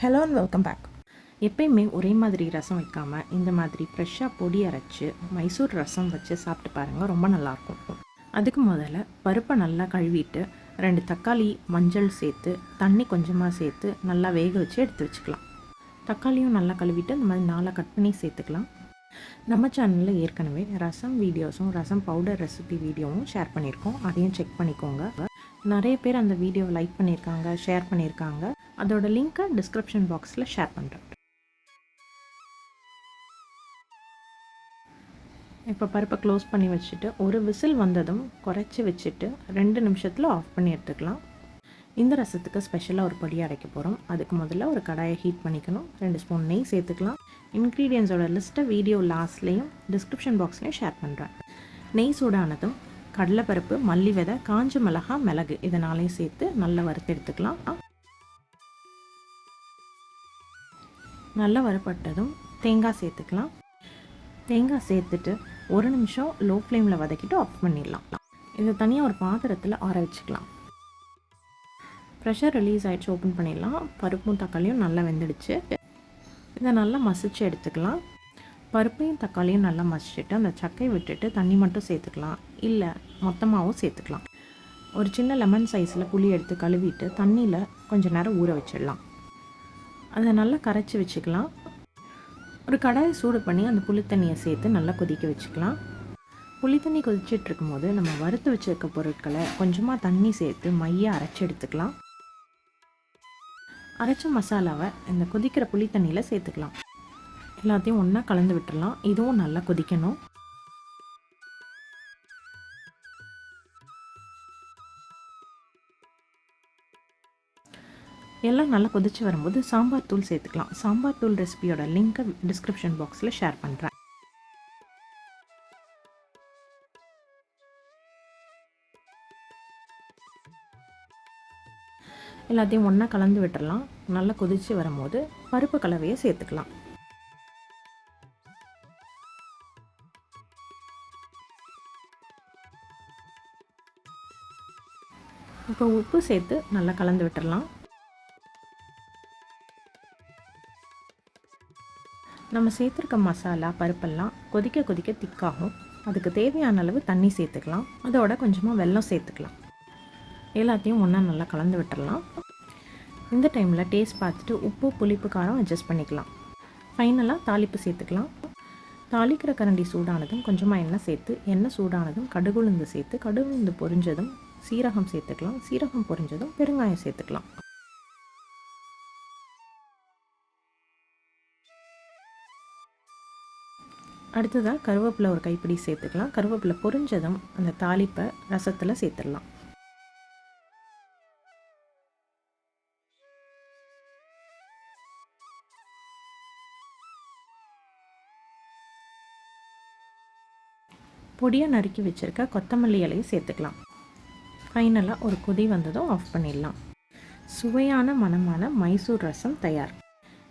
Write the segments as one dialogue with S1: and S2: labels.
S1: Hello and welcome back எப்பயுமே ஒரே மாதிரி ரசம் வைக்காமல் இந்த மாதிரி ஃப்ரெஷ்ஷாக பொடி அரைச்சி மைசூர் ரசம் வச்சு சாப்பிட்டு பாருங்கள் ரொம்ப நல்லாயிருக்கும். அதுக்கு முதல்ல பருப்பை நல்லா கழுவிட்டு ரெண்டு தக்காளி மஞ்சள் சேர்த்து தண்ணி கொஞ்சமாக சேர்த்து நல்லா வேக வச்சு எடுத்து வச்சுக்கலாம். தக்காளியும் நல்லா கழுவிட்டு இந்த மாதிரி நாளாக கட் பண்ணி சேர்த்துக்கலாம். நம்ம சேனலில் ஏற்கனவே ரசம் வீடியோஸும் ரசம் பவுடர் ரெசிபி வீடியோவும் ஷேர் பண்ணியிருக்கோம். அதையும் செக் பண்ணிக்கோங்க. நிறைய பேர் அந்த வீடியோவை லைக் பண்ணியிருக்காங்க ஷேர் பண்ணியிருக்காங்க. அதோட லிங்க்கை டிஸ்கிரிப்ஷன் பாக்ஸில் ஷேர் பண்ணுறேன் இப்போ பருப்பை க்ளோஸ் பண்ணி வச்சுட்டு ஒரு விசில் வந்ததும் குறைச்சி வச்சுட்டு ரெண்டு நிமிஷத்தில் ஆஃப் பண்ணி எடுத்துக்கலாம். இந்த ரசத்துக்கு ஸ்பெஷலாக ஒரு பொடி அடைக்க போகிறோம் அதுக்கு முதல்ல ஒரு கடாயை ஹீட் பண்ணிக்கணும். ரெண்டு ஸ்பூன் நெய் சேர்த்துக்கலாம். இன்க்ரீடியன்ஸோட லிஸ்ட்டை வீடியோ லாஸ்ட்லேயும் டிஸ்கிரிப்ஷன் பாக்ஸ்லேயும் ஷேர் பண்ணுறேன் நெய் சூடானதும் கடலைப்பருப்பு மல்லி விதை காஞ்ச மிளகா மிளகு இதனாலையும் சேர்த்து நல்லா வறுத்து எடுத்துக்கலாம். நல்லா வரப்பட்டதும் தேங்காய் சேர்த்துக்கலாம். தேங்காய் சேர்த்துட்டு ஒரு நிமிஷம் லோ ஃப்ளேமில் வதக்கிட்டு ஆஃப் பண்ணிடலாம். இதை தனியாக ஒரு பாத்திரத்தில் ஆற வச்சுக்கலாம். ப்ரெஷர் ரிலீஸ் ஆகிடுச்சு ஓப்பன் பண்ணிடலாம். பருப்பும் தக்காளியும் நல்லா வெந்துடுச்சு. இதை நல்லா மசிச்சு எடுத்துக்கலாம். பருப்பையும் தக்காளியும் நல்லா மசிச்சுட்டு அந்த சக்கையை விட்டுட்டு தண்ணி மட்டும் சேர்த்துக்கலாம். இல்லை மொத்தமாகவும் சேர்த்துக்கலாம். ஒரு சின்ன லெமன் சைஸில் புளி எடுத்து கழுவிட்டு தண்ணியில் கொஞ்சம் நேரம் ஊற வச்சிடலாம். அதை நல்லா கரைச்சி வச்சுக்கலாம். ஒரு கடாயை சூடு பண்ணி அந்த புளி தண்ணியை சேர்த்து நல்லா கொதிக்க வச்சுக்கலாம். புளி தண்ணி இருக்கும்போது நம்ம வறுத்து வச்சுருக்க பொருட்களை கொஞ்சமாக தண்ணி சேர்த்து மைய அரைச்சி எடுத்துக்கலாம். அரைச்ச மசாலாவை இந்த கொதிக்கிற புளி தண்ணியில் சேர்த்துக்கலாம். எல்லாத்தையும் ஒன்றா கலந்து விட்டுடலாம் இதுவும் நல்லா கொதிக்கணும். எல்லாம் நல்லா கொதிச்சு வரும்போது சாம்பார் தூள் சேர்த்துக்கலாம். சாம்பார் தூள் ரெசிபியோட லிங்க்கை டிஸ்கிரிப்ஷன் பாக்ஸில் ஷேர் பண்ணுறேன் எல்லாத்தையும் ஒன்றா கலந்து விட்டுறலாம். நல்லா கொதித்து வரும்போது பருப்பு கலவையை சேர்த்துக்கலாம். இப்போ உப்பு சேர்த்து நல்லா கலந்து விட்டுடலாம் நம்ம சேர்த்துருக்க மசாலா பருப்பெல்லாம் கொதிக்க கொதிக்க திக்காகும். அதுக்கு தேவையான அளவு தண்ணி சேர்த்துக்கலாம். அதோட கொஞ்சமாக வெல்லம் சேர்த்துக்கலாம். எல்லாத்தையும் ஒன்றா நல்லா கலந்து விட்டுடலாம் இந்த டைமில் டேஸ்ட் பார்த்துட்டு உப்பு புளிப்பு காரம் அட்ஜஸ்ட் பண்ணிக்கலாம். ஃபைனலாக தாளிப்பு சேர்த்துக்கலாம். தாளிக்கிற கரண்டி சூடானதும் கொஞ்சமாக எண்ணெய் சேர்த்து எண்ணெய் சூடானதும் கடுகுளுந்து சேர்த்து கடுகுளுந்து பொரிஞ்சதும் சீரகம் சேர்த்துக்கலாம். சீரகம் பொரிஞ்சதும் பெருங்காயம் சேர்த்துக்கலாம். அடுத்ததாக கருவேப்பிலை ஒரு கைப்பிடி சேர்த்துக்கலாம். கருவேப்பிலை பொரிஞ்சதும் அந்த தாளிப்பை ரசத்தில் சேர்த்துடலாம். பொடியாக நறுக்கி வச்சுருக்க கொத்தமல்லி இலையை சேர்த்துக்கலாம். ஃபைனலாக ஒரு கொதி வந்ததும் ஆஃப் பண்ணிடலாம். சுவையான மனமான மைசூர் ரசம் தயார்.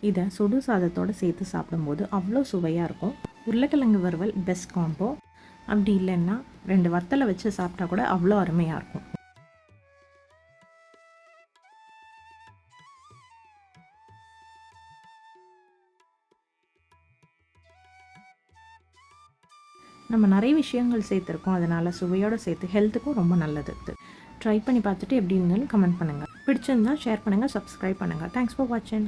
S1: இதை சுடு சாதத்தோடு சேர்த்து சாப்பிடும்போது அவ்வளோ சுவையாக இருக்கும். உருளைக்கிழங்கு வறுவல் பெஸ்ட் காம்போ அப்படி இல்லைன்னா ரெண்டு வத்தலை வச்சு சாப்பிட்டா கூட அவ்வளோ அருமையாக இருக்கும். நம்ம நிறைய விஷயங்கள் சேர்த்துருக்கோம். அதனால் சுவையோடு சேர்த்து ஹெல்த்துக்கும் ரொம்ப நல்லது. ட்ரை பண்ணி பார்த்துட்டு எப்படி இருந்தாலும் கமெண்ட் பண்ணுங்கள் பிடிச்சிருந்தால் ஷேர் பண்ணுங்கள் சப்ஸ்கிரைப் பண்ணுங்கள் தேங்க்ஸ் ஃபார் வாட்சிங்